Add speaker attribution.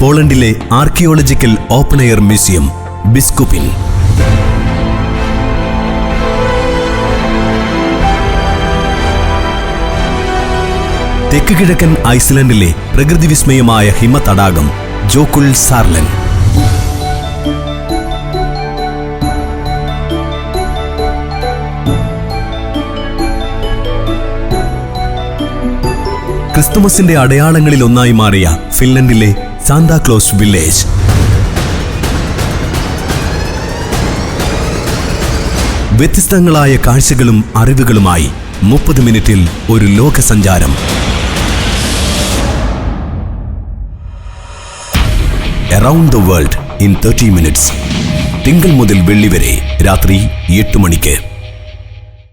Speaker 1: പോളണ്ടിലെ archaeological open air museum Biskupin. തെക്ക് കിഴക്കൻ ഐസ്ലൻഡിലെ പ്രകൃതി വിസ്മയമായ ഹിമതടാകം ജോക്കുൾ സാർലൻ. ക്രിസ്തുമസിന്റെ അടയാളങ്ങളിലൊന്നായി മാറിയ ഫിൻലൻഡിലെ സാന്താക്ലോസ് വില്ലേജ്. വ്യത്യസ്തങ്ങളായ കാഴ്ചകളും അറിവുകളുമായി മുപ്പത് മിനിറ്റിൽ ഒരു ലോകസഞ്ചാരം. Around the world in thirty minutes തിങ്കൾ മുതൽ വെള്ളി വരെ രാത്രി എട്ട് മണിക്ക്.